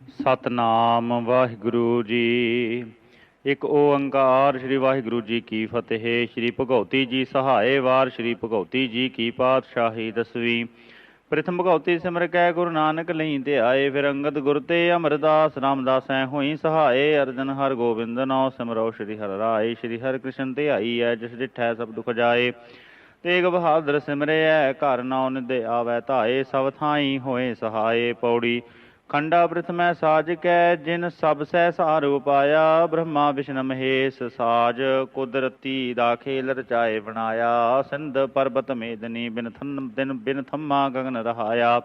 ਸਤਨਾਮ ਵਾਹਿਗੁਰੂ ਜੀ। ਇੱਕ ਓੰਕਾਰ ਸ੍ਰੀ ਵਾਹਿਗੁਰੂ ਜੀ ਕੀ ਫਤਿਹ, ਸ੍ਰੀ ਭਗਉਤੀ ਜੀ ਸਹਾਏ ਵਾਰ ਸ੍ਰੀ ਭਗਉਤੀ ਜੀ ਕੀ ਪਾਤਸ਼ਾਹੀ ਦਸਵੀਂ। ਪ੍ਰਥਮ ਭਗਉਤੀ ਸਿਮਰ ਕੈ, ਗੁਰੂ ਨਾਨਕ ਲਈ ਤੇ ਆਏ ਫਿਰ ਅੰਗਦ ਗੁਰ ਤੇ ਅਮਰਦਾਸ, ਰਾਮਦਾਸ ਐ ਹੋਈ ਸਹਾਏ ਅਰਜਨ ਹਰ ਗੋਬਿੰਦ ਨਾਮ ਸਿਮਰੋ ਸ੍ਰੀ ਹਰਿ ਰਾਏ, ਸ੍ਰੀ ਹਰਿ ਕ੍ਰਿਸ਼ਨ ਤੇ ਆਈ ਐ ਜਿਸ ਡਿਠੈ ਸਭ ਦੁਖ ਜਾਏ। ਤੇਗ ਬਹਾਦਰ ਸਿਮਰਿਐ, ਘਰ ਨਾਉ ਨਿਦੇ ਆਵੈ ਧਾਏ, ਸਭ ਥਾਈ ਹੋਏ ਸਹਾਏ ਪੌੜੀ। ਖੰਡਾ ਪ੍ਰਥਮੈ ਸਾਜ ਕੈ ਜਿਨ ਸਭ ਸਹਿ ਸਾਰ ਉਪਾਇਆ, ਬ੍ਰਹਮਾ ਵਿਸ਼ਨ ਮਹੇਸ਼ ਸਾਜ, ਕੁਦਰਤੀ ਦਾ ਖੇਲ ਰਚਾਏ ਬਣਾਇਆ, ਸਿੰਧ ਪਰਬਤ ਮੇਦਨੀ ਬਿਨ ਥਨ, ਦਿਨ ਬਿਨ ਥੰਮਾ ਗਗਨ ਰਹਾਇਆ।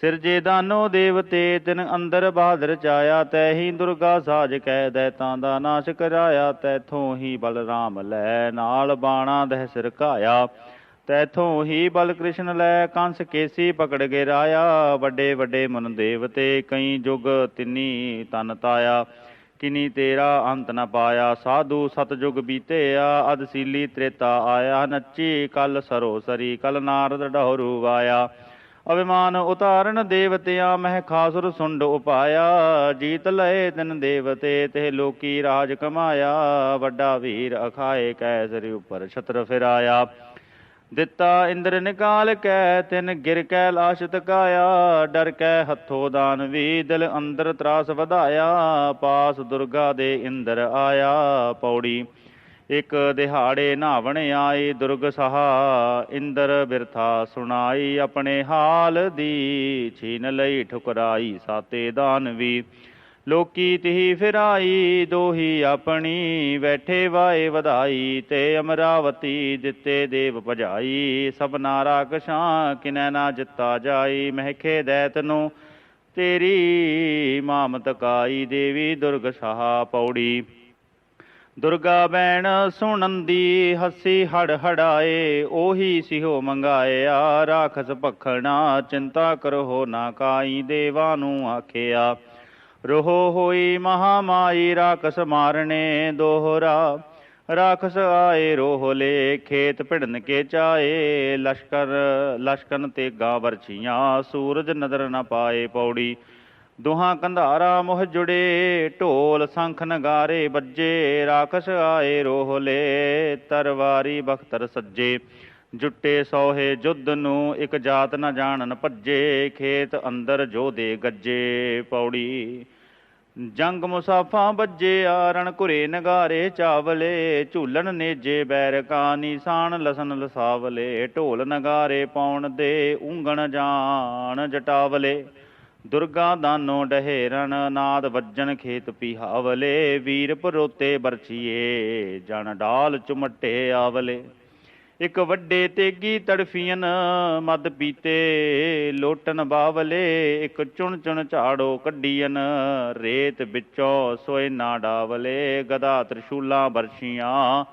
ਸਿਰਜੇ ਦਾਨੋ ਦੇਵਤੇ, ਤਿਨ ਅੰਦਰ ਬਹਾਦਰ ਚਾਇਆ ਤੈ ਹੀ ਦੁਰਗਾ ਸਾਜ ਕੈ ਦੈਤਾਂ ਦਾ ਨਾਸ਼ ਕਰਾਇਆ, ਤੈਥੋਂ ਹੀ ਬਲਰਾਮ ਲੈ, ਨਾਲ ਬਾਣਾ ਦਹਿ ਸਿਰ ਘਾਇਆ। ਤੈਥੋਂ ਹੀ ਬਲਕ੍ਰਿਸ਼ਨ ਲੈ ਕੰਸ ਕੇਸੀ ਪਕੜ ਕੇ ਰਾਇਆ। ਵੱਡੇ ਵੱਡੇ ਮਨ ਦੇਵਤੇ ਕਈ ਜੁਗ ਤਿਨੀ ਤਨ ਤਾਇਆ। ਕਿਨੀ ਤੇਰਾ ਅੰਤ ਨ ਪਾਇਆ। ਸਾਧੂ ਸਤਜੁਗ ਬੀਤਿਆ। ਅਦਸੀਲੀ ਤ੍ਰੇਤਾ ਆਇਆ। ਨੱਚੀ ਕਲ ਸਰੋ ਸਰੀ ਕਲ ਨਾਰਦ ਢੌਰੂ ਵਾਇਆ। ਅਭਿਮਾਨ ਉਤਾਰਨ ਦੇਵਤਿਆਂ ਮਹਿ ਖਾਸੁਰ ਸੁੰਡ ਉਪਾਇਆ। ਜੀਤ ਲਏ ਤਿਨ ਦੇਵਤੇ ਤੇ ਲੋਕੀ ਰਾਜ ਕਮਾਇਆ। ਵੱਡਾ ਵੀਰ ਅਖਾਏ ਕੈਸਰੀ ਉੱਪਰ ਛਤਰ ਫਿਰਾਇਆ। ਦਿੱਤਾ ਇੰਦਰ ਨਿਕਾਲ ਕੈ, ਤਿਨ ਗਿਰ ਕੈ ਲਾਸ਼ ਤਕਾਇਆ ਡਰ ਕੈ ਹੱਥੋਂ ਦਾਨਵੀ ਦਿਲ ਅੰਦਰ ਤਰਾਸ ਵਧਾਇਆ, ਪਾਸ ਦੁਰਗਾ ਦੇ ਇੰਦਰ ਆਇਆ, ਪੌੜੀ ਇੱਕ ਦਿਹਾੜੇ ਨਾਵਣ ਆਈ ਦੁਰਗ ਸਹਾ ਇੰਦਰ ਬਿਰਥਾ ਸੁਣਾਈ, ਆਪਣੇ ਹਾਲ ਦੀ ਛੀਨ ਲਈ ਠੁਕਰਾਈ, ਸਾਤੇ ਦਾਨ ਵੀ। ਲੋਕੀ ਤਿਹੀ ਫਿਰਾਈ, ਦੋਹੀ ਆਪਣੀ, ਬੈਠੇ ਵਾਏ ਵਧਾਈ, ਤੇ ਅਮਰਾਵਤੀ ਦਿੱਤੇ ਦੇਵ ਭਜਾਈ। ਸਭਨਾ ਰਾਖਸ਼ਾਂ ਕਿਨੈ ਨਾ ਜਿੱਤਾ ਜਾਈ। ਮਹਿਖੇ ਦੈਤ ਨੂੰ ਤੇਰੀ ਮਾਮਤ ਕਾਈ ਦੇਵੀ ਦੁਰਗ ਸਹਾ ਪੌੜੀ। ਦੁਰਗਾ ਬੈਣ ਸੁਣੰਦੀ, ਹੱਸੀ ਹੜ ਹੜਾਏ, ਉਹੀ ਸਿਹੋ ਮੰਗਾਇਆ ਰਾਖਸ ਭਖਣਾ, ਚਿੰਤਾ ਕਰੋ ਨਾ ਕਾਈ, ਦੇਵਾ ਨੂੰ ਆਖਿਆ। ਰੋਹ ਹੋਈ ਮਹਾਮਾਈ, ਰਾਖਸ ਮਾਰਨੇ ਦੋਹਰਾ। ਰਾਖਸ ਆਏ, ਰੋਹ ਲੇ, ਖੇਤ ਭਿੜਨ ਕੇ ਚਾਏ। ਲਸ਼ਕਰ, ਲਸ਼ਕਨ ਤੇ ਗਾਂ ਵਰਛੀਆਂ ਸੂਰਜ ਨਦਰ ਨਾ ਪਾਏ ਪੌੜੀ। ਦੋਹਾਂ ਕੰਧਾਰਾ ਮੁਹ ਜੁੜੇ, ਢੋਲ ਸੰਖ ਨਗਾਰੇ ਵੱਜੇ। ਰਾਖਸ ਆਏ, ਰੋਹ ਲੇ, ਤਰਵਾਰੀ ਬਖਤਰ ਸੱਜੇ। ਜੁੱਟੇ ਸੋਹੇ ਜੁੱਧ ਨੂੰ ਇੱਕ ਜਾਤ ਨਾ ਜਾਣਨ ਭੱਜੇ, ਖੇਤ ਅੰਦਰ ਜੋਦੇ ਗੱਜੇ ਪੌੜੀ। ਜੰਗ ਮੁਸਾਫਾ ਬੱਜੇ ਆਰਣ ਘੁਰੇ, ਨਗਾਰੇ ਚਾਵਲੇ, ਝੂਲਣ ਨੇਜੇ, ਬੈਰ ਬੈਰਕਾ ਨਿਸ਼ਾਨ ਲਸਨ ਲਸਾਵਲੇ, ਢੋਲ ਨਗਾਰੇ ਪਾਉਣ ਦੇ ਉਂਗਣ ਜਾਣ ਜਟਾਵਲੇ। ਦੁਰਗਾ ਦਾਨੋ ਡਹੇਰਨ, ਨਾਦ ਵੱਜਣ ਖੇਤ ਪਿਹਾਵਲੇ, ਵੀਰ ਪਰੋਤੇ ਬਰਛੀਏ, ਜਣ ਡਾਲ ਚੁਮਟੇ ਆਵਲੇ। ਇੱਕ ਵੱਡੇ ਤੇਗੀ ਤੜਫੀਨ ਮਦ ਪੀਤੇ ਲੋਟਨ ਬਾਵਲੇ ਇੱਕ ਚੁਣ ਚੁਣ ਝਾੜੋ ਕੱਢੀਨ ਰੇਤ ਵਿੱਚੋਂ ਸੋਏ ਨਾ ਡਾਵਲੇ ਗਦਾ ਤ੍ਰਿਸ਼ੂਲਾਂ ਬਰਸ਼ੀਆਂ,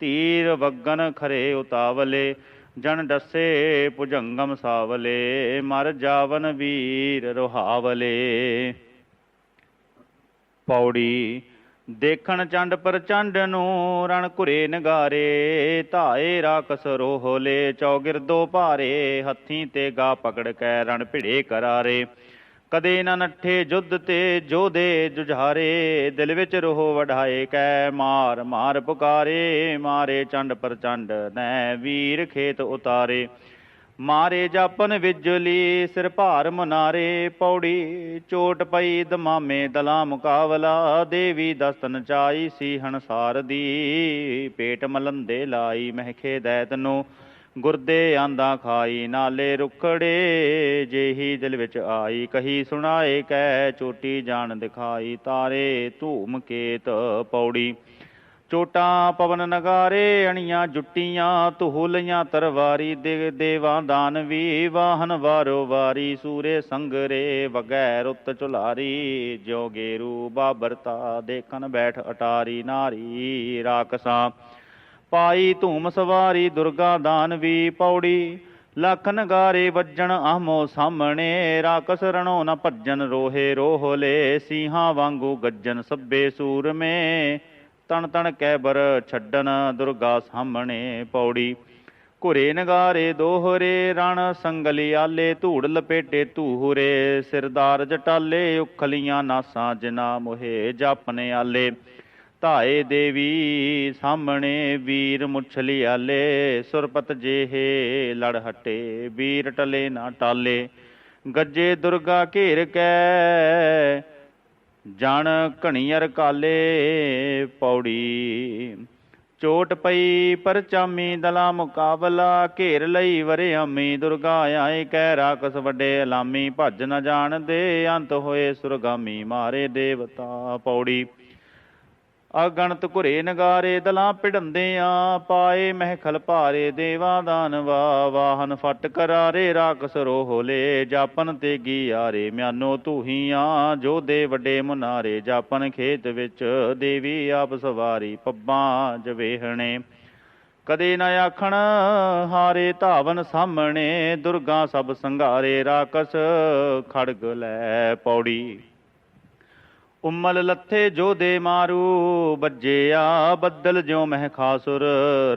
ਤੀਰ ਵਗਨ ਖਰੇ ਉਤਾਵਲੇ ਜਨ ਡੱਸੇ ਭੁਜੰਗਮ ਸਾਵਲੇ, ਮਰ ਜਾਵਨ ਵੀਰ ਰੋਹਾਵਲੇ। ਪੌੜੀ ਦੇਖਣ ਚੰਡ ਪ੍ਰਚੰਡ ਨੂੰ ਰਣ ਘੁਰੇ ਨਗਾਰੇ, ਧਾਏ ਰਾਕਸ ਰੋਹਲੇ ਚੌਗਿਰਦੋ ਭਾਰੇ, ਹੱਥੀਂ ਤੇ ਗਾ ਪਕੜ ਕੈ ਰਣ ਭਿੜੇ ਕਰਾਰੇ। ਕਦੇ ਨਾ ਨੱਠੇ ਜੁੱਧ ਤੇ ਜੋਦੇ ਜੁਝਾਰੇ, ਦਿਲ ਵਿੱਚ ਰੋਹ ਵਢਾਏ ਕੈ ਮਾਰ ਮਾਰ ਪੁਕਾਰੇ, ਮਾਰੇ ਚੰਡ ਪ੍ਰਚੰਡ ਨੈ ਵੀਰ ਖੇਤ ਉਤਾਰੇ। ਮਾਰੇ ਜਾਪਨ ਵਿਜਲੀ, ਸਿਰ ਭਾਰ ਮੁਨਾਰੇ, ਪੌੜੀ ਚੋਟ ਪਈ ਦਮਾਮੇ ਦਲਾ ਮੁਕਾਵਲਾ ਦੇਵੀ ਦਸਤਨ ਚਾਈ ਸੀ ਹਨਸਾਰ ਦੀ ਪੇਟ ਮਲੰਦੇ ਲਾਈ ਮਹਿਖੇ ਦੈਤ ਨੂੰ, ਗੁਰਦੇ ਆਂਦਾ ਖਾਈ ਨਾਲੇ ਰੁਖੜੇ, ਜਿਹੀ ਦਿਲ ਵਿੱਚ ਆਈ ਕਹੀ ਸੁਣਾਏ ਕੈ, ਚੋਟੀ ਜਾਣ ਦਿਖਾਈ ਤਾਰੇ ਧੂਮ ਕੇਤ ਪੌੜੀ। ਚੋਟਾਂ ਪਵਨ ਨਗਾਰੇ, ਅਣੀਆਂ ਜੁੱਟੀਆਂ ਤੁਹਲੀਆਂ ਤਰਵਾਰੀ ਦੇ ਦੇਵਾਂ ਦਾਨਵੀ ਵਾਹਨ ਵਾਰੋ ਵਾਰੀ, ਸੂਰੇ ਸੰਗਰੇ ਵਗੈ ਰੁੱਤ ਚੁਲਾਰੀ ਜੋ ਗੇਰੂ ਬਾਬਰਤਾ ਦੇਖਣ ਬੈਠ ਅਟਾਰੀ ਨਾਰੀ ਰਾਕਸਾਂ ਪਾਈ ਧੂਮ ਸਵਾਰੀ, ਦੁਰਗਾ ਦਾਨ ਵੀ ਪੌੜੀ, ਲੱਖ ਨਗਾਰੇ ਵੱਜਣ ਆਮੋ ਸਾਹਮਣੇ ਰਾਕਸ ਰਣੋ ਨ ਭੱਜਨ ਰੋਹੇ ਰੋਹਲੇ ਸਿੰਘਾਂ ਵਾਂਗੂ ਗੱਜਣ ਸੱਬੇ ਸੂਰਮੇ। ਤਣ ਤਣ ਕੈ ਬਰ ਛੱਡਣ ਦੁਰਗਾ ਸਾਹਮਣੇ ਪੌੜੀ। ਘੁਰੇ ਨਗਾਰੇ ਦੋਹਰੇ ਰਣ ਸੰਗਲੀ ਸੰਗਲਿਆਲੇ ਧੂੜ ਲਪੇਟੇ ਧੂਹਰੇ ਸਿਰਦਾਰ ਜਟਾਲੇ ਉਖਲੀਆਂ ਨਾਸਾਂ ਜਿਨਾ ਮੋਹੇ ਜਾਪਨੇ ਆਲੇ। ਧਾਏ ਦੇਵੀ ਸਾਹਮਣੇ ਵੀਰ ਮੁਛਲੀਆਲੇ, ਸੁਰਪਤ ਜੇਹੇ ਲੜ ਹਟੇ ਵੀਰ ਟਲੇ ਨਾ ਟਾਲੇ। ਗੱਜੇ ਦੁਰਗਾ ਘੇਰ ਕੈ ਜਣ ਘਣੀਅਰ ਕਾਲੇ ਪੌੜੀ। ਚੋਟ ਪਈ ਪਰਚਾਮੀ ਦਲਾ ਮੁਕਾਬਲਾ, ਘੇਰ ਲਈ ਵਰਿਆਮੀ ਦੁਰਗਾ ਆਏ ਕਹਿ ਰਾਕਸ ਵੱਡੇ ਅਲਾਮੀ, ਭੱਜ ਨ ਜਾਣਦੇ, ਅੰਤ ਹੋਏ ਸੁਰਗਾਮੀ ਮਾਰੇ ਦੇਵਤਾ ਪੌੜੀ। ਅਗਣਤ ਘੁਰੇ ਨਗਾਰੇ ਦਲਾਂ ਪਿੜੰਦੇ ਆ ਪਾਏ ਮਹਿਖਲ ਭਾਰੇ ਦੇਵਾ ਦਾਨਵਾ ਵਾਹਨ ਫਟ ਕਰਾਰੇ ਰਾਕਸ ਰੋਹਲੇ, ਜਾਪਨ ਤੇ ਗਿਆਰੇ, ਮਿਆਨੋ ਤੂਹੀਆਂ ਜੋ ਦੇ ਵੱਡੇ ਮੁਨਾਰੇ, ਜਾਪਨ ਖੇਤ ਵਿੱਚ ਦੇਵੀ ਆਪ ਸਵਾਰੀ, ਪੱਬਾਂ ਜਵੇਹਣੇ। ਕਦੇ ਨਾ ਆਖਣ, ਹਾਰੇ ਧਾਵਨ ਸਾਹਮਣੇ, ਦੁਰਗਾ ਸਭ ਸੰਘਾਰੇ ਰਾਕਸ ਖੜਗ ਲੈ ਪੌੜੀ। ਉਮਲ ਲੱਥੇ ਜੋ ਦੇ ਮਾਰੂ ਬੱਜਿਆ ਬੱਦਲ ਜਿਉ ਮਹਿ ਖਾਸੁਰ,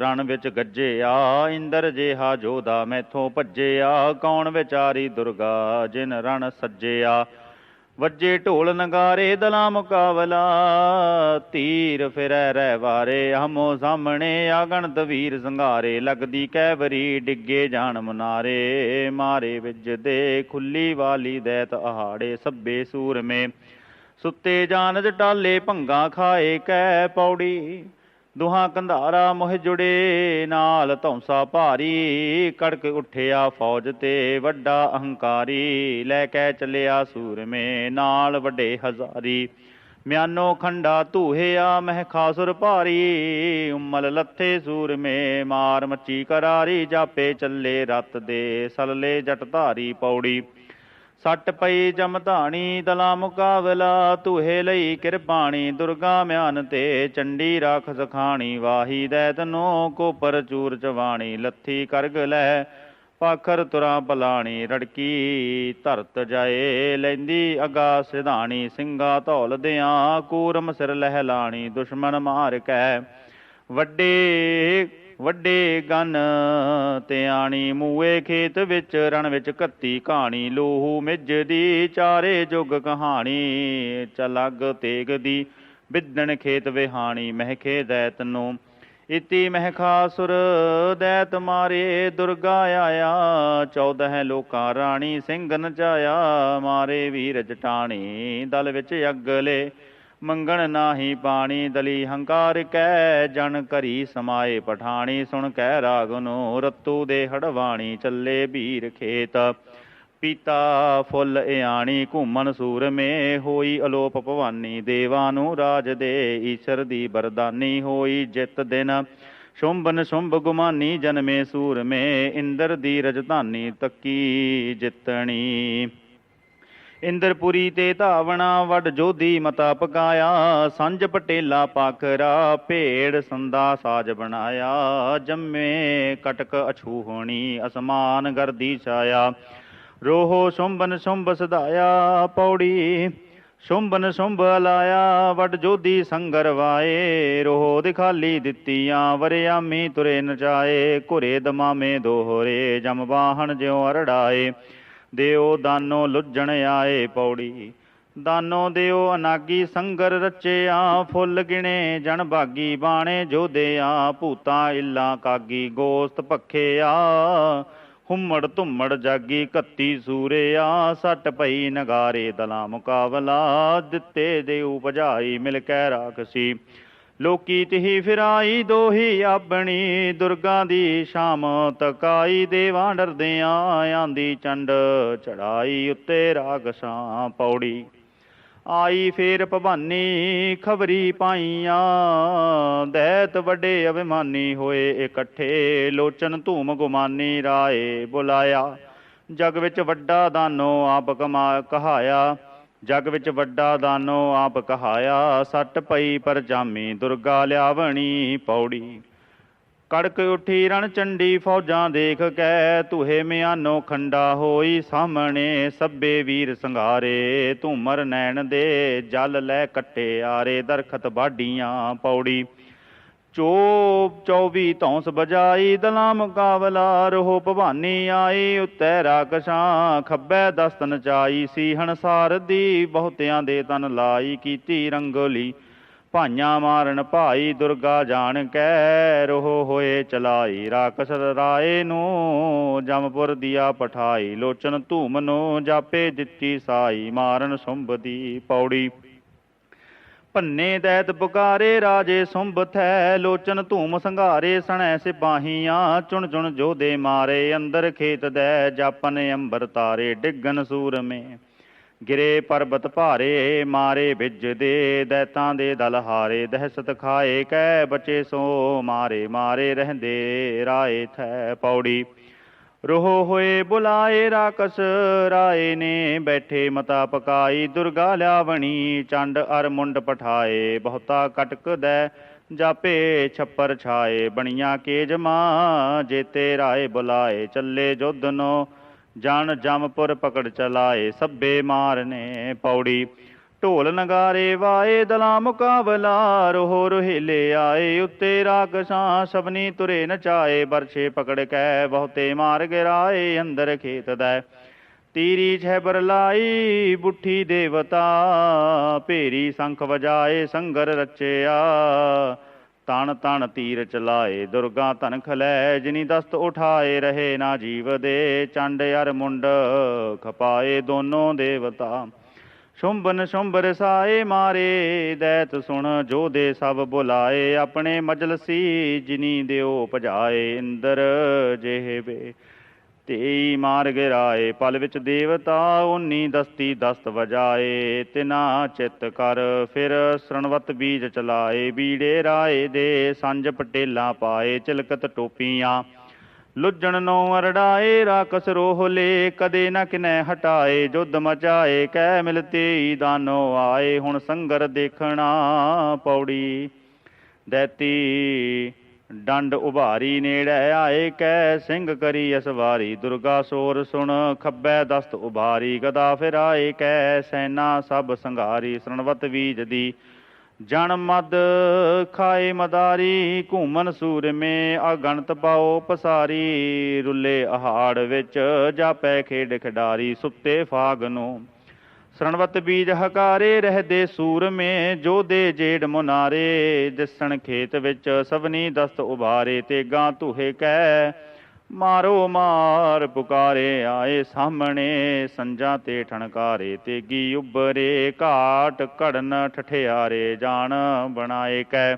ਰਣ ਵਿੱਚ ਗੱਜਿਆ ਇੰਦਰ ਜਿਹਾ ਜੋਦਾ ਮੈਥੋਂ ਭੱਜਿਆ ਕੌਣ ਵਿਚਾਰੀ ਦੁਰਗਾ ਜਿਨ ਰਣ ਸੱਜਿਆ ਵੱਜੇ ਢੋਲ ਨਗਾਰੇ, ਦਲਾ ਮੁਕਾਬਲਾ, ਤੀਰ ਫਿਰੈ ਰਹਿ ਵਾਰੇ, ਹਮੋ ਸਾਹਮਣੇ ਆਗਣ ਵੀਰ ਸੰਘਾਰੇ, ਲੱਗਦੀ ਕੈਵਰੀ ਡਿੱਗੇ ਜਾਣ ਮਨਾਰੇ, ਮਾਰੇ ਵਿਜਦੇ ਖੁੱਲੀ ਵਾਲੀ ਦੈਤ ਆਹਾੜੇ ਸੱਬੇ ਸੂਰਮੇ। ਸੁੱਤੇ ਜਾਨ ਜਟਾਲੇ ਭੰਗਾ ਖਾਏ ਕੈ ਪੌੜੀ। ਦੁਹਾਂ ਕੰਧਾਰਾ ਮੋਹ ਜੁੜੇ, ਨਾਲ ਧੌਂਸਾ ਭਾਰੀ। ਕੜਕ ਉੱਠਿਆ ਫੌਜ ਤੇ ਵੱਡਾ ਅਹੰਕਾਰੀ। ਲੈ ਕੇ ਚੱਲਿਆ ਸੂਰਮੇ, ਨਾਲ ਵੱਡੇ ਹਜ਼ਾਰੀ। ਮਿਆਨੋ ਖੰਡਾ ਧੂਹਿਆ, ਮਹਿ ਖਾਸੁਰ ਭਾਰੀ। ਉਮਲ ਲੱਥੇ ਸੂਰਮੇ, ਮਾਰ ਮੱਚੀ ਕਰਾਰੀ। ਜਾਪੇ ਚੱਲੇ ਰਤ ਦੇ, ਸਲਲੇ ਜਟ ਧਾਰੀ ਪੌੜੀ। ਸੱਟ ਪਈ ਜਮਧਾਣੀ ਦਲਾ ਮੁਕਾਬਲਾ ਤੁਹੇ ਲਈ ਕਿਰਪਾਣੀ ਦੁਰਗਾ ਮਿਆਨ ਤੇ, ਚੰਡੀ ਰਾਖ ਸਖਾਣੀ ਵਾਹੀ ਦੈਤ ਨੋ ਕੋਪਰ ਚੂਰ ਚਵਾਣੀ, ਲੱਥੀ ਕਰਗ ਲੈ, ਪਾਖਰ ਤੁਰਾ ਪਲਾਣੀ ਰੜਕੀ ਧਰਤ ਜਾਏ, ਲੈਂਦੀ ਅਗਾ ਸਿਧਾਣੀ, ਸਿੰਘਾ ਧੌਲ ਦਿਆਂ, ਕੂਰਮ ਸਿਰ ਲਹਿਲਾਣੀ, ਦੁਸ਼ਮਨ ਮਾਰ ਕੈ, ਵੱਡੇ ਵੱਡੇ ਗਨ ਤੇ ਆਣੀ ਮੂਏ ਖੇਤ ਵਿੱਚ, ਰਣ ਵਿੱਚ ਕੱਤੀ ਕਹਾਣੀ, ਲੋਹੂ ਮਿੱਜ ਦੀ ਚਾਰੇ ਜੁਗ ਕਹਾਣੀ ਚਲਗ ਤੇਗ ਦੀ ਬਿੱਦਣ ਖੇਤ ਵਿਹਾਣੀ ਮਹਿਕੇ ਦੈਤ ਨੂੰ। ਇਤੀ ਮਹਿਖਾਸੁਰ ਦੈਤ ਮਾਰੇ, ਦੁਰਗਾ ਆਇਆ 14 ਲੋਕਾਂ ਰਾਣੀ ਸਿੰਘ ਨਚਾਇਆ ਮਾਰੇ ਵੀਰ ਜਟਾਣੀ ਦਲ ਵਿੱਚ ਅਗਲੇ ਮੰਗਣ ਨਾਹੀ ਪਾਣੀ ਦਲੀ ਹੰਕਾਰ ਕੈ, ਜਨ ਕਰੀ ਸਮਾਏ ਪਠਾਣੀ, ਸੁਣ ਕੈ ਰਾਗ ਨੂੰ ਰਤੂ ਦੇ ਹੜਵਾਣੀ ਚੱਲੇ ਵੀਰ ਖੇਤ। ਪੀਤਾ ਫੁੱਲ ਇਆਣੀ ਘੂਮਨ ਸੂਰਮੇ ਹੋਈ, ਅਲੋਪ ਭਵਾਨੀ ਦੇਵਾ ਨੂੰ ਰਾਜ ਦੇ ਈਸ਼ਰ ਦੀ ਬਰਦਾਨੀ ਹੋਈ, ਜਿਤ ਦਿਨ ਸ਼ੁੰਭਨ ਸ਼ੁੰਭ ਗੁਮਾਨੀ, ਜਨਮੇ ਸੂਰਮੇ, ਇੰਦਰ ਦੀ ਰਜਧਾਨੀ ਤੱਕੀ ਜਿੱਤਣੀ। ਇੰਦਰਪੁਰੀ ਤੇ ਧਾਵਣਾ ਵੱਡ ਜੋਧੀ ਮਤਾ ਪਕਾਇਆ ਸੰਜ ਪਟੇਲਾ ਪਾਖਰਾ ਭੇੜ ਸੰਦਾ ਸਾਜ ਬਣਾਇਆ, ਜੰਮੇ ਕਟਕ ਅਛੂ ਹੋਣੀ ਅਸਮਾਨ ਗਰਦੀ ਛਾਇਆ। ਰੋਹੋ ਸ਼ੁੰਭਨ ਸ਼ੁੰਭ ਸਦਾਇਆ ਪੌੜੀ ਸ਼ੁੰਭਨ ਸ਼ੁੰਭ ਲਾਇਆ ਵੱਡ ਜੋਧੀ ਸੰਗਰ ਵਾਏ। ਰੋਹ ਦਿਖਾਲੀ ਦਿੱਤੀਆਂ, ਵਰਿਆਮੀ ਤੁਰੇ ਨਚਾਏ, ਘੁਰੇ ਦਮਾਮੇ ਦੋਹਰੇ, ਜਮ ਬਾਹਣ ਜਿਉ ਅਰੜਾਏ। ਦਿਓ ਦਾਨੋ ਲੁੱਜਣ ਆਏ ਪੌੜੀ। ਦਾਨੋ ਦਿਓ ਅਨਾਗੀ ਸੰਗਰ ਰਚਿਆ ਫੁੱਲ ਗਿਣੇ ਜਣ ਬਾਗੀ ਬਾਣੇ ਜੋਧਿਆ ਭੂਤਾਂ ਇੱਲਾ ਕਾਗੀ ਗੋਸਤ ਭਖਿਆ ਹੁਮੜ ਧੁੰਮੜ ਜਾਗੀ ਕੱਤੀ ਸੂਰਿਆ ਸੱਟ ਪਈ ਨਗਾਰੇ ਦਲਾ ਮੁਕਾਬਲਾ ਦਿੱਤੇ ਦੇਉ ਭਜਾਈ ਮਿਲ ਕੇ ਰਾਖਸੀ। ਲੋਕੀ ਤਿਹੀ ਫਿਰਾਈ ਦੋਹੀ ਆਪਣੀ, ਦੁਰਗਾ ਦੀ ਸ਼ਾਮ ਤਕਾਈ ਦੇਵਾਂ ਡਰਦਿਆਂ ਆਂਦੀ ਚੰਡ ਚੜਾਈ ਉੱਤੇ ਰਾਗਸਾਂ ਪੌੜੀ। ਆਈ ਫੇਰ ਭਵਾਨੀ ਖਬਰੀ ਪਾਈਆਂ ਦੈਤ ਵੱਡੇ ਅਭਿਮਾਨੀ ਹੋਏ ਇਕੱਠੇ, ਲੋਚਨ ਧੂਮ ਗੁਮਾਨੀ ਰਾਏ ਬੁਲਾਇਆ। ਜਗ ਵਿੱਚ ਵੱਡਾ ਦਾਨੋ ਆਪ ਕਮਾ ਕਹਾਇਆ ਜਗ ਵਿੱਚ ਵੱਡਾ ਦਾਨੋ ਆਪ ਕਹਾਇਆ, ਸੱਟ ਪਈ ਪਰ ਜਾਮੀ ਦੁਰਗਾ ਲਿਆਵਣੀ ਪੌੜੀ। ਕੜਕ ਉੱਠੀ ਰਣ ਚੰਡੀ ਫੌਜਾਂ ਦੇਖ ਕੈ ਤੁਹੇ ਮਿਆਨੋ ਖੰਡਾ ਹੋਈ ਸਾਹਮਣੇ, ਸੱਬੇ ਵੀਰ ਸੰਘਾਰੇ, ਧੂਮਰ ਨੈਣ ਦੇ ਜਲ ਲੈ ਕੱਟੇ ਆਰੇ, ਦਰਖਤ ਬਾਡੀਆਂ ਪੌੜੀ। ਚੋਪ 24 ਧੌਂਸ ਬਜਾਈ ਦਲਾ ਮੁਕਾਬਲਾ ਰਹੋ ਭਵਾਨੀ ਆਈ, ਉਤੈ ਰਾਕਸ਼ਾਂ ਖੱਬੈ ਦਸਤਨ ਚਾਈ ਸੀਹਣ ਸਾਰਦੀ ਬਹੁਤਿਆਂ ਦੇ ਤਨ ਲਾਈ, ਕੀਤੀ ਰੰਗੋਲੀ, ਭਾਈਆਂ ਮਾਰਨ ਭਾਈ, ਦੁਰਗਾ ਜਾਣ ਕੈ, ਰੋਹ ਹੋਏ ਚਲਾਈ ਰਾਕਸ ਰਾਏ ਨੂੰ ਜਮਪੁਰ ਦੀਆ ਪਠਾਈ, ਲੋਚਨ ਧੂਮ ਨੂੰ ਜਾਪੇ ਦਿੱਤੀ ਸਾਈ, ਮਾਰਨ ਸੁੰਭ ਦੀ ਪੌੜੀ। ਭੰਨੇ ਦੈਤ ਪੁਕਾਰੇ ਰਾਜੇ ਸੁੰਭ ਥੈ, ਲੋਚਨ ਧੂਮ ਸੰਘਾਰੇ, ਸਣੈ ਸਿਪਾਹੀਆਂ, ਚੁਣ ਚੁਣ ਜੋਦੇ ਮਾਰੇ, ਅੰਦਰ ਖੇਤ ਦੈ, ਜਾਪਨ ਅੰਬਰ ਤਾਰੇ ਡਿੱਗਨ ਸੂਰਮੇ। ਗਿਰੇ ਪਰਬਤ ਭਾਰੇ, ਮਾਰੇ ਬਿਜ ਦੇ, ਦੈਤਾਂ ਦੇ ਦਲ ਹਾਰੇ, ਦਹਿਸ਼ਤ ਖਾਏ, ਕੈ ਬਚੇ ਸੋ ਮਾਰੇ ਮਾਰੇ ਰਹਿੰਦੇ ਰਾਏ ਥੈ ਪੌੜੀ। ਰੋਹ ਹੋਏ ਬੁਲਾਏ ਰਾਕਸ, ਰਾਏ ਨੇ ਬੈਠੇ ਮਤਾ ਪਕਾਈ, ਦੁਰਗਾ ਲਿਆਵਣੀ, ਚੰਡ ਅਰ ਮੁੰਡ ਪਠਾਏ, ਬਹੁਤਾ ਕਟਕ ਕਟਕਦੈ ਜਾਪੇ, ਛੱਪਰ ਛਾਏ, ਬਣੀਆਂ ਕੇਜ ਮਾਂ, ਜੇਤੇ ਰਾਏ ਬੁਲਾਏ, ਚੱਲੇ ਜੁਧ ਨੋ ਜਨ ਜਮਪੁਰ ਪਕੜ ਚਲਾਏ, ਸੱਬੇ ਮਾਰਨੇ ਪੌੜੀ। ਢੋਲ ਨਗਾਰੇ ਵਾਏ, ਦਲਾ ਮੁਕਾਬਲਾ ਰੋਹ ਰੋਹਿਲੇ ਆਏ, ਉੱਤੇ ਰਾਗਸਾਂ ਸਭਨੀ ਤੁਰੇ ਨਚਾਏ, ਬਰਛੇ ਪਕੜ ਕੈ ਬਹੁਤੇ ਮਾਰ ਗਿਰਾਏ, ਅੰਦਰ ਖੇਤ ਦੈ ਤੀਰੀ ਛੈਬਰ ਲਾਈ, ਬੁੱਠੀ ਦੇਵਤਾ ਭੇਰੀ ਸੰਖ ਵਜਾਏ, ਸੰਗਰ ਰਚਿਆ। ਤਣ ਤਣ ਤੀਰ ਚਲਾਏ ਦੁਰਗਾ ਧਨ ਖਲੈ ਜਿਨੀ ਦਸਤ ਉਠਾਏ, ਰਹੇ ਨਾ ਜੀਵ ਦੇ, ਚੰਡ ਅਰ ਮੁੰਡ ਖਪਾਏ ਦੋਨੋਂ ਦੇਵਤਾ। ਸ਼ੁੰਭਨ ਸ਼ੁੰਭ ਰਸਾਏ ਮਾਰੇ, ਦੈਤ ਸੁਣ ਜੋ ਦੇ ਸਭ ਬੁਲਾਏ, ਆਪਣੇ ਮਜਲਸੀ ਜਿਨੀ ਦਿਓ ਭਜਾਏ, ਇੰਦਰ ਜਿਹਵੇ ਤੇਈ ਮਾਰ ਗਿਰਾਏ ਪਲ ਵਿੱਚ ਦੇਵਤਾ ਓਨੀ ਦਸਤੀ ਦਸਤ ਵਜਾਏ, ਤਿਨਾ ਚਿਤ ਕਰ ਫਿਰ ਸਰਣਵਤ ਬੀਜ ਚਲਾਏ, ਬੀੜੇ ਰਾਏ ਦੇ ਸੰਜ ਪਟੇਲਾਂ ਪਾਏ, ਚਿਲਕਤ ਟੋਪੀਆਂ ਲੁੱਜਣ ਨੋ ਅਰੜਾਏ, ਰਾਕਸ ਰੋਹਲੇ ਕਦੇ ਨਾ ਕਿਨੈ ਹਟਾਏ ਜੁਦ ਮਚਾਏ ਕਹਿ ਮਿਲਤੇ ਦਾਨੋ ਆਏ, ਹੁਣ ਸੰਗਰ ਦੇਖਣਾ ਪੌੜੀ। ਦੈਤੀ ਡੰਡ ਉਭਾਰੀ ਨੇੜੇ ਆਏ, ਕੈ ਸਿੰਘ ਕਰੀ ਅਸਵਾਰੀ ਦੁਰਗਾ ਸੋਰ ਸੁਣ ਖੱਬੈ ਦਸਤ ਉਭਾਰੀ, ਗਦਾ ਫਿਰ ਆਏ ਕੈ ਸੈਨਾ ਸਭ ਸੰਘਾਰੀ, ਸਰਣਵਤ ਬੀਜ ਦੀ ਜਣ ਮਦ ਖਾਏ ਮਦਾਰੀ ਘੂਮਨ ਸੂਰਮੇ ਅਗਣਤ ਪਾਓ ਪਸਾਰੀ, ਰੁੱਲੇ ਅਹਾੜ ਵਿੱਚ ਜਾਪੈ ਖੇਡ ਖਿਡਾਰੀ ਸੁੱਤੇ ਫਾਗ ਨੂੰ। ਸਰਣਵਤ ਬੀਜ ਹਕਾਰੇ ਰਹਦੇ ਸੂਰਮੇ ਜੋ ਦੇ ਜੇੜ ਮੁਨਾਰੇ, ਦਿਸਣ ਖੇਤ ਵਿੱਚ ਸਭਨੀ ਦਸਤ ਉਭਾਰੇ, ਤੇ ਗਾਂ ਧੂਹੇ ਕੈ ਮਾਰੋ ਮਾਰ ਪੁਕਾਰੇ ਆਏ ਸਾਹਮਣੇ ਸੰਜਾਂ ਤੇ ਠਣਕਾਰੇ, ਤੇਗੀ ਉਬਰੇ ਘਾਟ ਘੜਨ ਠਠਿਆਰੇ, ਜਾਣ ਬਣਾਏ ਕੈ।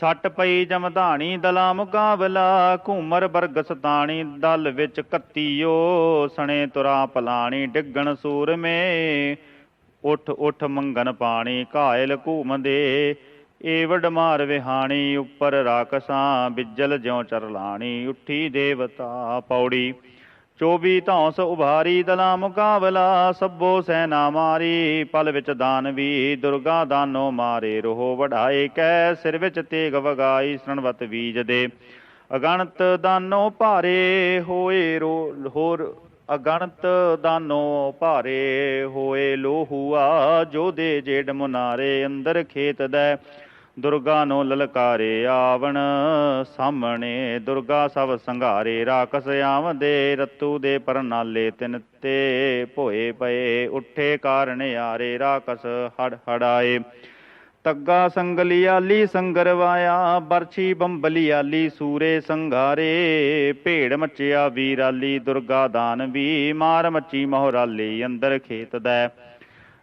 ਸੱਟ ਪਈ ਜਮਧਾਣੀ ਦਲਾ ਮੁਕਾਬਲਾ ਘੂਮਰ ਬਰਗ ਸਤਾਣੀ, ਦਲ ਵਿੱਚ ਕੱਤੀਓ, ਸਣੇ ਤੁਰਾ ਪਲਾਣੀ, ਡਿੱਗਣ ਸੂਰਮੇ, ਉਠ ਉਠ ਮੰਗਨ ਪਾਣੀ, ਘਾਇਲ ਘੂਮਦੇ ਏਵਡ ਮਾਰ ਵਿਹਾਣੀ, ਉੱਪਰ ਰਾਕਸਾਂ ਬਿਜਲ ਜਿਉ ਚਰਲਾਣੀ ਉੱਠੀ ਦੇਵਤਾ ਪੌੜੀ। 24 ਧੌਂਸ ਉਭਾਰੀ, ਦਲਾ ਮੁਕਾਬਲਾ ਸਭੋ ਸੈਨਾ ਮਾਰੀ। ਪਲ ਵਿੱਚ ਦਾਨਵੀ ਦੁਰਗਾ ਦਾਨੋ ਮਾਰੇ। ਰੋਹ ਵਢਾਏ ਕੈ ਸਿਰ ਵਿੱਚ ਤੇਗ ਵਗਾਈ, ਸਰਣਵਤ ਬੀਜ ਦੇ। ਅਗਣਤ ਦਾਨੋ ਭਾਰੇ, ਹੋਏ ਰੋ, ਹੋਰ ਅਗਣਤ ਦਾਨੋ ਭਾਰੇ, ਹੋਏ ਲੋਹੂਆ ਜੋ ਦੇ ਜੇਡ ਮੁਨਾਰੇ, ਅੰਦਰ ਖੇਤ ਦੈ। ਦੁਰਗਾ ਨੂੰ ਲਲਕਾਰੇ ਆਵਣ, ਸਾਹਮਣੇ ਦੁਰਗਾ ਸਭ ਸੰਘਾਰੇ ਰਾਕਸ ਆਵਦੇ ਰਤੂ ਦੇ ਪਰਨਾਲੇ ਤਿਨ ਤੇ ਭੋਏ ਪਏ, ਉੱਠੇ ਕਾਰਨ ਆਰੇ ਰਾਕਸ ਹੜ ਹੜਾਏ। ਤੱਗਾ ਸੰਗਲੀਆਲੀ ਸੰਗਰਵਾਇਆ, ਬਰਛੀ ਬੰਬਲੀਆਲੀ ਸੂਰੇ ਸੰਘਾਰੇ, ਭੇੜ ਮੱਚਿਆ ਵੀਰਾਲੀ, ਦੁਰਗਾ ਦਾਨ ਵੀ ਮਾਰ ਮੱਚੀ ਮੋਹਰਾਲੀ, ਅੰਦਰ ਖੇਤ ਦੈ।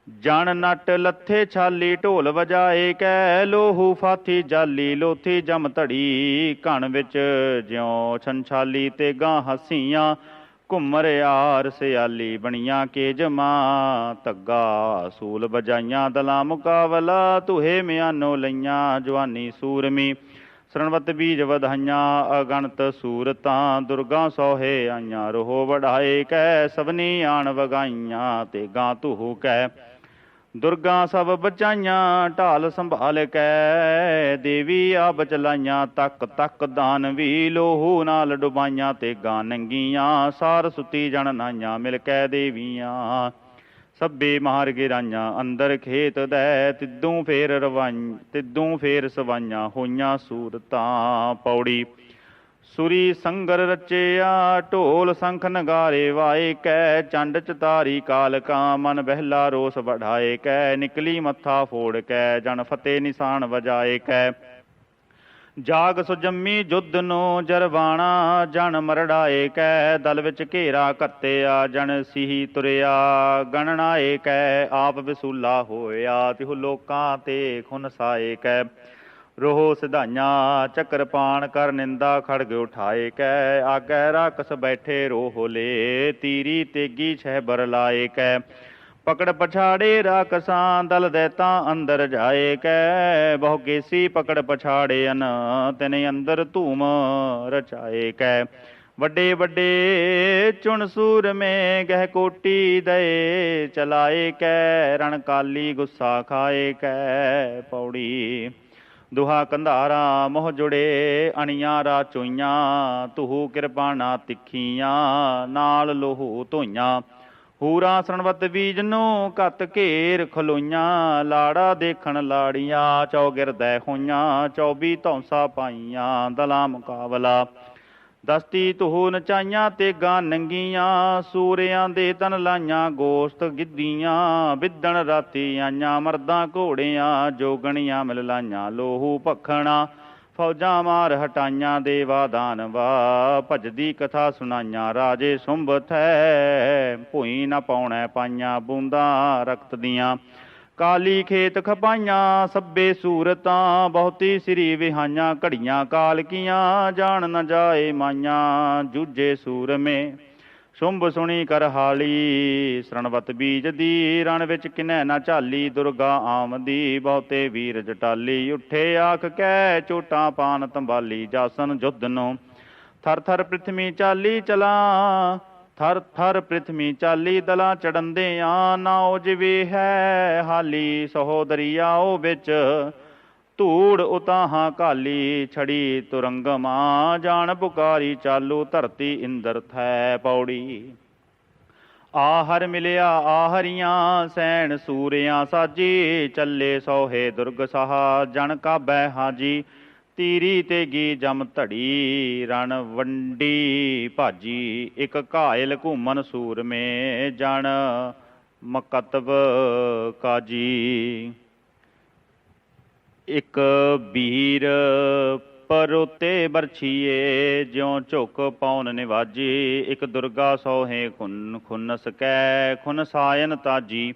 ਜਣ ਨਟ ਲੱਥੇ ਛਾਲੀ ਢੋਲ ਵਜਾਏ ਕੈ ਲੋਹੂ ਫਾਥੀ ਜਾਲੀ ਲੋਥੀ ਜਮ ਧੜੀ। ਘਣ ਵਿੱਚ ਜਿਉ ਛੰਛਾਲੀ ਤੇ ਗਾਂ ਹਸੀਆਂ, ਘੁੰਮਰ ਆਰ ਸਿਆਲੀ ਬਣੀਆਂ ਕੇ ਜਮਾ। ਤੱਗਾ ਸੂਲ ਬਜਾਈਆਂ ਦਲਾ ਮੁਕਾਬਲਾ ਤੁਹੇ ਮਿਆਨੋ ਲਈਆਂ ਜਵਾਨੀ ਸੂਰਮੀ। ਸਰਣਵਤ ਬੀਜ ਵਧਾਈਆਂ ਅਗਣਤ ਸੂਰਤਾਂ, ਦੁਰਗਾ ਸੋਹੇ ਆਈਆਂ ਰੋਹ ਵਢਾਏ ਕੈ ਸਭਨੀ ਆਣ ਵਗਾਈਆਂ ਤੇ ਗਾਂ ਤੂਹ ਕੈ ਦੁਰਗਾ ਸਭ ਬਚਾਈਆਂ, ਢਾਲ ਸੰਭਾਲ ਕੈ। ਦੇਵੀ ਆ ਬਚਲਾਈਆਂ ਤੱਕ ਤੱਕ ਦਾਨ ਵੀ ਲੋਹੂ ਨਾਲ ਡੁਬਾਈਆਂ ਤੇ ਗਾਂ ਨੰਗੀਆਂ। ਸਾਰ ਸੁਤੀ ਜਣ ਨਾਈਆਂ, ਮਿਲ ਕੈ ਦੇਵੀਆਂ। ਸੱਬੇ ਮਾਰ ਗਿਰਾਈਆਂ, ਅੰਦਰ ਖੇਤ ਦੈ, ਤਿੱਦੂ ਫੇਰ ਰਵਾਈ ਤਿੱਦੂ ਫੇਰ ਸਵਾਈਆਂ ਹੋਈਆਂ ਸੂਰਤਾਂ। ਪੌੜੀ ਸੁਰੀ ਸੰਗਰ ਰਚਿਆ, ਢੋਲ ਸੰਖ ਨਗਾਰੇ ਵਾਏ, ਕੈ ਚੰਡ ਚਤਾਰੀ ਕਾਲਕਾ ਮਨ ਬਹਿਲਾ ਰੋਸ ਵਢਾਏ, ਕੈ ਨਿਕਲੀ ਮੱਥਾ ਫੋੜ, ਕੈ ਜਨ ਫਤਿਹ ਨਿਸ਼ਾਨ ਵਜਾਏ, ਕੈ ਜਾਗ ਸੁਜੰਮੀ ਜੁੱਧ ਨੂੰ ਜਰਵਾਣਾ, ਜਨ ਮਰੜਾਏ, ਕੈ ਦਲ ਵਿੱਚ ਘੇਰਾ ਕੱਤਿਆ ਜਨ ਸਿਹੀ ਤੁਰਿਆ, ਗਣਨਾਏ, ਕੈ ਆਪ ਵਿਸੂਲਾ ਹੋਇਆ, ਤਿਹੁ ਲੋਕਾਂ ਤੇ ਖੁਨਸਾਏ ਕੈ ਰੋਹ ਸਿਧਾਈਆਂ ਚੱਕਰਪਾਣ ਕਰ ਨਿੰਦਾ ਖੜਗ ਉਠਾਏ ਕੈ ਆਗੈ ਰਾਕਸ ਬੈਠੇ ਰੋਹ ਲੇ ਤੀਰੀ ਤੇਗੀ ਛਹਿ ਬਰ ਲਾਏ ਕੈ ਪਕੜ ਪਛਾੜੇ ਰਾਕਸਾਂ, ਦਲ ਦੇਤਾ ਅੰਦਰ ਜਾਏ ਕੈ ਬਹੁ ਕੇਸੀ ਪਕੜ ਪਛਾੜੇਨ ਤਿਨ ਅੰਦਰ ਧੂਮ ਰਚਾਏ ਕੈ ਵੱਡੇ ਵੱਡੇ ਚੁਣ ਸੂਰ ਮੇ ਗਹਿ ਕੋਟੀ ਦਏ, ਚਲਾਏ ਕੈ ਰਣ ਕਾਲੀ ਗੁੱਸਾ ਖਾਏ ਕੈ ਪੌੜੀ ਦੁਹਾ ਕੰਧਾਰਾ ਮੋਹ ਜੁੜੇ, ਅਣੀਆਂ ਰਾ ਚੋਈਆਂ ਤੁਹੂ ਕਿਰਪਾਨਾ ਤਿੱਖੀਆਂ, ਨਾਲ ਲੋਹੂ ਧੋਈਆਂ। ਹੂਰਾ ਸਰਣਵਤ ਬੀਜ ਨੂੰ ਕੱਤ ਘੇਰ ਖਲੋਈਆਂ, ਲਾੜਾ ਦੇਖਣ ਲਾੜੀਆਂ, ਚੌਗਿਰਦੈ ਹੋਈਆਂ 24 ਧੌਂਸਾ ਪਾਈਆਂ ਦਲਾ ਮੁਕਾਬਲਾ ਦਸਤੀ ਤੁਹੂ ਨਚਾਈਆਂ ਤੇ ਗਾਂ ਨੰਗੀਆਂ, ਸੂਰਿਆਂ ਦੇ ਤਨ ਲਾਈਆਂ, ਗੋਸ਼ਤ ਗਿੱਦੀਆਂ ਵਿਦਣ ਰਾਤੀ ਆਈਆਂ, ਮਰਦਾਂ ਘੋੜਿਆਂ, ਜੋਗਣੀਆਂ ਮਿਲ ਲਾਈਆਂ, ਲੋਹੂ ਭਖਣਾ, ਫੌਜਾਂ ਮਾਰ ਹਟਾਈਆਂ, ਦੇਵਾ ਦਾਨਵਾ ਭਜਦੀ ਕਥਾ ਸੁਣਾਈਆਂ, ਰਾਜੇ ਸੁੰਭ ਥੈ, ਭੂਈ ਨਾ ਪਾਉਣਾ ਪਾਈਆਂ ਬੂੰਦਾਂ, ਰਕਤ ਦੀਆਂ। ਕਾਲੀ ਖੇਤ ਖਪਾਈਆਂ, ਸੱਬੇ ਸੂਰਤਾਂ, ਬਹੁਤੀ ਸ੍ਰੀ ਵਿਹਾਈਆਂ, ਘੜੀਆਂ ਕਾਲ ਕੀਆਂ, ਜਾਣ ਨਾ ਜਾਏ ਮਾਈਆਂ, ਜੂਝੇ ਸੂਰਮੇ। ਸ਼ੁੰਭ ਸੁਣੀ ਕਰ ਹਾਲੀ, ਸਰਣਵਤ ਬੀਜ ਦੀ, ਰਣ ਵਿੱਚ ਕਿਨੈ ਨਾ ਝਾਲੀ, ਦੁਰਗਾ ਆਮਦੀ, ਬਹੁਤੇ ਵੀਰ ਜਟਾਲੀ, ਉੱਠੇ ਆਖ ਕੈ ਚੋਟਾਂ ਪਾਨ ਤੰਬਾਲੀ, ਜਾਸਨ ਜੁੱਧ ਨੂੰ। ਥਰ ਥਰ ਪ੍ਰਿਥਵੀ ਚਾਲੀ ਚਲਾ ਥਰ ਥਰ ਪ੍ਰਿਥਵੀ ਚਾਲੀ ਦਲਾਂ ਚੜੰਦੇ ਆ ਨਾਉ ਜਿਵੇ ਹੈ। ਹਾਲੀ ਸਹੋ ਦਰਿਆਓ ਵਿੱਚ ਧੂੜ ਉਤਾਹਾਂ ਕਾਲੀ ਛੜੀ ਤੁਰੰਗਮਾ ਜਾਣ ਪੁਕਾਰੀ, ਚਾਲੂ ਧਰਤੀ ਇੰਦਰ ਥੈ ਪੌੜੀ। ਆਹਰ ਮਿਲਿਆ ਆਹਰੀਆਂ, ਸੈਣ ਸੂਰਿਆਂ ਸਾਜੀ, ਚੱਲੇ ਸੋਹੇ ਦੁਰਗ ਸਹਾ, ਜਣ ਕਾਬੈ ਹਾਜੀ ਤੀਰੀ ਤੇ ਗੀ ਜਮ ਧੜੀ, ਰਣ ਵੰਡੀ ਭਾਜੀ, ਇੱਕ ਘਾਇਲ ਘੂਮਨ ਸੂਰਮੇ, ਜਣ ਮਕਤਬ ਕਾਜੀ। ਇੱਕ ਵੀਰ ਪਰੋਤੇ ਬਰਛੀਏ, ਜਿਉ ਝੁਕ ਪੌਨ ਨਿਵਾਜੀ, ਇੱਕ ਦੁਰਗਾ ਸੋਹੇ ਖੁਨ ਖੁਨਸ ਕੈ, ਖੁਨ ਸਾਇਨ ਤਾਜੀ।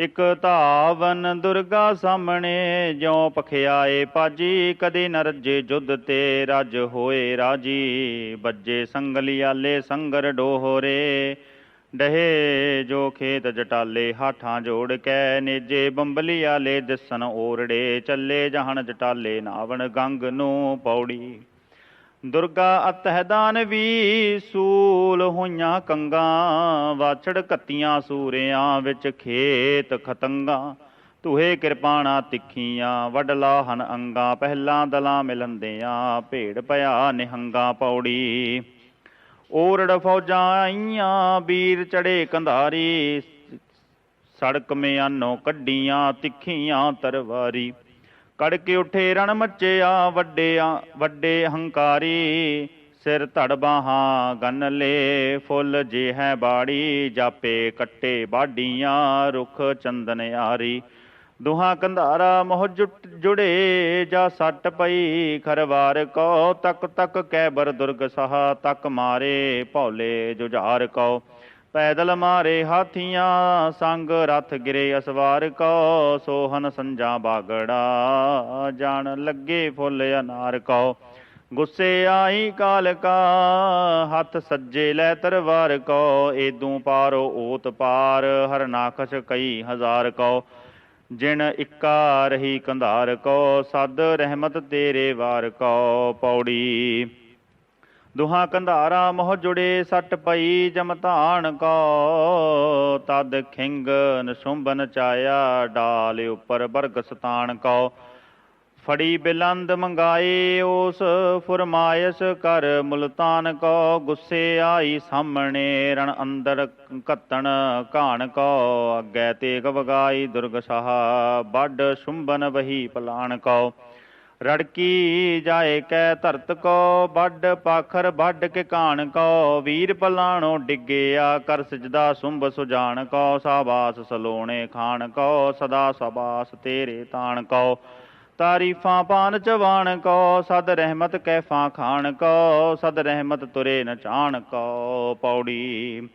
ਇੱਕ ਧਾਵਨ ਦੁਰਗਾ ਸਾਹਮਣੇ ਜਿਉ ਪਖਿਆਏ ਪਾਜੀ, ਕਦੇ ਨ ਰੱਜੇ ਜੁੱਧ ਤੇ ਰੱਜ ਹੋਏ ਰਾਜੀ। ਬੱਜੇ ਸੰਗਲਿਆਲੇ ਸੰਗਰ ਡੋਹਰੇ, ਡਹੇ ਜੋ ਖੇਤ ਜਟਾਲੇ, ਹਾਠਾਂ ਜੋੜ ਕੇ ਨੇਜੇ ਬੰਬਲੀ ਆਲੇ ਦਿਸਨ ਓਰੜੇ, ਚੱਲੇ ਜਹਣ ਜਟਾਲੇ, ਨਾਵਣ ਗੰਗ ਨੂੰ ਪੌੜੀ। ਦੁਰਗਾ ਅਤਹਿਦਾਨ ਵੀ ਸੂਲ ਹੋਈਆਂ ਕੰਗਾਂ, ਵਾਛੜ ਕੱਤੀਆਂ ਸੂਰਿਆਂ ਵਿੱਚ ਖੇਤ ਖਤੰਗਾਂ। ਤੁਹੇ ਕਿਰਪਾਣਾ ਤਿੱਖੀਆਂ ਵਡਲਾ ਹਨ ਅੰਗਾ, ਪਹਿਲਾਂ ਦਲਾਂ ਮਿਲੰਦਿਆਂ ਭੇੜ ਪਿਆ ਨਿਹੰਗਾ ਪੌੜੀ। ਓਰੜ ਫੌਜਾਂ ਆਈਆਂ ਵੀਰ ਚੜੇ ਕੰਧਾਰੀ, ਸੜਕ ਮਿਆਨੋਂ ਕੱਢੀਆਂ ਤਿੱਖੀਆਂ ਤਰਵਾਰੀ। ਕੜਕੇ ਉੱਠੇ ਰਣ ਮੱਚਿਆ ਵੱਡਿਆਂ, ਵੱਡੇ ਹੰਕਾਰੀ, ਸਿਰ ਧੜ ਬਾਹਾਂ, ਗੰਨ ਲੇ ਫੁੱਲ ਜੇ ਹੈ ਬਾੜੀ, ਜਾਪੇ ਕੱਟੇ ਬਾਡੀਆਂ, ਰੁਖ ਚੰਦਨ ਆਰੀ। ਦੁਹਾਂ ਕੰਧਾਰਾ ਮੋਹ ਜੁਟ ਜੁੜੇ, ਜਾ ਸੱਟ ਪਈ, ਖਰਵਾਰ ਕੋ, ਤੱਕ ਤਕ ਕੈਬਰ ਦੁਰਗ ਸਹਾ, ਤੱਕ ਮਾਰੇ ਭੌਲੇ ਜੁਝਾਰ ਕੋ। ਪੈਦਲ ਮਾਰੇ ਹਾਥੀਆਂ, ਸੰਗ ਰਥ ਗਿਰੇ ਅਸਵਾਰ ਕੋ, ਸੋਹਨ ਸੰਜਾ ਬਾਗੜਾ, ਜਾਣ ਲੱਗੇ ਫੁੱਲ ਅਨਾਰ ਕੋ। ਗੁੱਸੇ ਆਈ ਕਾਲ ਕਾ ਹੱਥ ਸੱਜੇ ਲੈ ਤਰਵਾਰ ਕੋ, ਏਦੂ ਪਾਰੋ ਓਤ ਪਾਰ ਹਰਨਾਖਸ਼ ਕਈ ਹਜ਼ਾਰ ਕੋ। ਜਿਣ ਇੱਕਾ ਰਹੀ ਕੰਧਾਰ ਕੋ, ਸਦ ਰਹਿਮਤ ਤੇਰੇ ਵਾਰ ਕੋ, ਪੌੜੀ ਦੁਹਾਂ ਕੰਧਾਰਾ ਮੋਹ ਜੁੜੇ ਸੱਟ ਪਈ ਜਮਧਾਨ ਕੋ ਤਦ ਖਿੰਗ ਨਸੁੰਬਨ ਚਾਇਆ, ਡਾਲ ਉੱਪਰ ਬਰਗ ਸਤਾਨ ਕੋ ਫੜੀ ਬਿਲੰਦ ਮੰਗਾਏ, ਉਸ ਫਰਮਾਇਸ਼ ਕਰ ਮੁਲਤਾਨ ਕੋ ਗੁੱਸੇ ਆਈ ਸਾਹਮਣੇ, ਰਣ ਅੰਦਰ ਕੱਤਣ ਘਾਣ ਕੋ ਅੱਗੇ ਤੇਗ ਵਗਾਈ ਦੁਰਗ ਸਾਹ ਵੱਡ ਸ਼ੁੰਭਨ ਵਹੀ ਪਲਾਣ ਕੋ ਰੜਕੀ ਜਾਏ ਕੈ ਧਰਤ ਕੋ ਵੱਡ ਪਾਖਰ ਵੱਡ ਕੇ ਕਾਣ ਕੋ, ਵੀਰ ਪਲਾਣੋ ਡਿੱਗਿਆ ਕਰ ਸਜਦਾ ਸੁੰਭ ਸੁਜਾਨ ਕੋ, ਸਾਬਾਸ ਸਲੋਣੇ ਖਾਣ ਕੋ, ਸਦਾ ਸਬਾਸ ਤੇਰੇ ਤਾਣ ਕੋ। ਤਾਰੀਫਾਂ ਪਾਨ ਚਵਾਣ ਕੋ, ਸਦ ਰਹਿਮਤ ਕੈਫਾਂ ਖਾਣ ਕੋ, ਸਦ ਰਹਿਮਤ ਤੁਰੇ ਨਚਾਣ ਕੋ। ਪੌੜੀ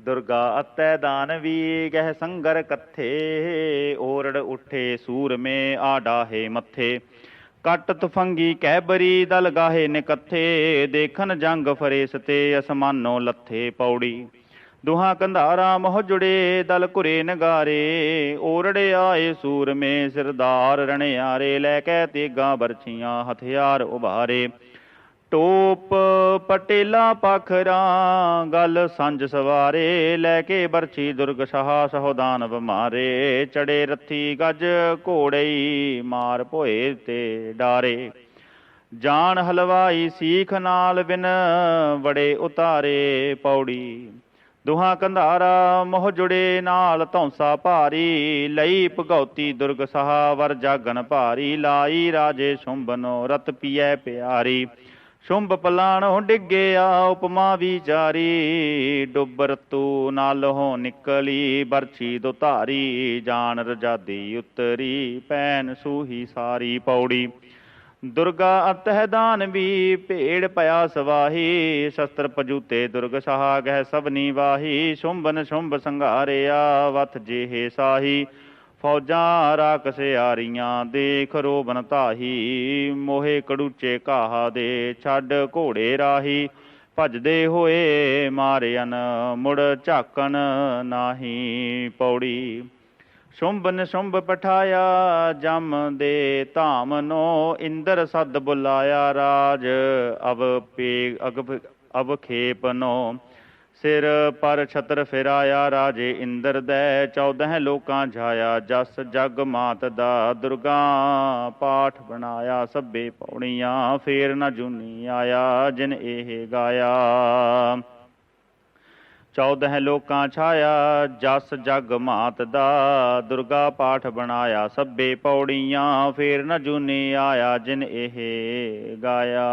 ਦੁਰਗਾ ਅਤੈ ਦਾਨਵੀ ਗਹਿ ਸੰਗਰ ਕੱਥੇ, ਓਰੜ ਉੱਠੇ ਸੂਰਮੇ ਆ ਡਾਹੇ ਮੱਥੇ। ਕੱਟ ਤੁਫੰਗੀ ਕਹਿਬਰੀ ਦਲ ਗਾਹੇ ਨਿਕੱਥੇ ਦੇਖਨ ਜੰਗ ਫਰੇਸਤੇ ਅਸਮਾਨੋਂ ਲੱਥੇ ਪੌੜੀ। ਦੁਹਾ ਕੰਧਾਰਾ ਮੋਹ ਜੁੜੇ, ਦਲ ਘੁਰੇ ਨਗਾਰੇ, ਓਰੜੇ ਆਏ ਸੂਰਮੇ ਸਿਰਦਾਰ ਰਣਿਆਰੇ, ਲੈ ਕੇ ਤੇਗਾ ਬਰਛੀਆਂ ਹਥਿਆਰ ਉਭਾਰੇ। ਟੋਪ ਪਟੇਲਾ ਪਖਰਾ, ਗੱਲ ਸੰਜ ਸਵਾਰੇ, ਲੈ ਕੇ ਬਰਛੀ ਦੁਰਗ ਸਹਾ ਸਹੋਦਾਨ ਬਿਮਾਰੇ ਚੜੇ ਰੱਥੀ ਗੱਜ ਘੋੜਈ ਮਾਰ ਭੋਏ ਤੇ ਡਾਰੇ। ਜਾਨ ਹਲਵਾਈ ਸੀਖ ਨਾਲ ਬਿਨ ਬੜੇ ਉਤਾਰੇ ਪੌੜੀ। ਦੁਹਾ ਕੰਧਾਰਾ ਮੋਹ ਜੁੜੇ ਨਾਲ ਧੌਂਸਾ ਭਾਰੀ, ਲਈ ਭਗਉਤੀ ਦੁਰਗ ਸਹਾ ਵਰ ਜਾਗਨ ਭਾਰੀ, ਲਾਈ ਰਾਜੇ ਸ਼ੁੰਭਨੋ ਰਤ ਪੀਐ ਪਿਆਰੀ। ਸ਼ੁੰਭ ਪਲਾਣੋ ਡਿੱਗਿਆ ਉਪਮਾ ਵਿਚਾਰੀ ਡੁੱਬਰ ਰਤੂ ਨਾਲੋਂ ਨਿਕਲੀ, ਬਰਛੀ ਦੋ ਧਾਰੀ, ਜਾਨ ਰਜਾਦੀ ਉਤਰੀ ਪੈਨ ਸੂਹੀ ਸਾਰੀ ਪੌੜੀ। ਦੁਰਗਾ ਅਤਹਿ ਦਾਨਵੀ ਭੇੜ ਪਿਆ ਸਵਾਹੀ, ਸ਼ਸਤਰ ਪਜੂਤੇ ਦੁਰਗ ਸਹਾ ਸਭਨੀ ਵਾਹੀ ਸ਼ੁੰਭਨ ਸ਼ੁੰਭ ਸੰਘਾਰਿਆ, ਵਥ ਜੇਹੇ ਸਾਹੀ। ਫੌਜਾਂ ਰਾਕਸ ਆਰੀਆਂ ਦੇਖ ਰੋਬਨ ਤਾਹੀ ਮੋਹੇ ਕੜੂਚੇ ਕਾਹਾ ਦੇ, ਛੱਡ ਘੋੜੇ ਰਾਹੀ, ਭਜਦੇ ਹੋਏ ਮਾਰਿਆਨ ਮੁੜ ਝਾਕਣ ਨਾਹੀ ਪੌੜੀ। ਸ਼ੁੰਭਨ ਸ਼ੁੰਭ ਪਠਾਇਆ, ਜਮ ਦੇ ਧਾਮ ਨੋ ਇੰਦਰ ਸਦ ਬੁਲਾਇਆ ਰਾਜ, ਅਬ ਪੇ, ਅਗਬ, ਅਬ ਖੇਪ ਨੋ। ਸਿਰ ਪਰ ਛਤਰ ਫਿਰਾਇਆ, ਰਾਜੇ ਇੰਦਰ ਦੈ 14 ਲੋਕਾਂ ਝਾਇਆ ਜਸ ਜਗ ਮਾਤ ਦਾ ਦੁਰਗਾ ਪਾਠ ਬਣਾਇਆ, ਸਭੇ ਪੌੜੀਆਂ ਫੇਰ ਨਾ ਜੁਨੀ ਆਇਆ, ਜਿਨ ਇਹ ਗਾਇਆ। ਚੌਦਹ ਲੋਕਾਂ ਛਾਇਆ, ਜਸ ਜਗ ਮਾਤ ਦਾ ਦੁਰਗਾ ਪਾਠ ਬਣਾਇਆ, ਸਭੇ ਪੌੜੀਆਂ ਫੇਰ ਨਾ ਜੂਨੀ ਆਇਆ, ਜਿਨ ਇਹ ਗਾਇਆ।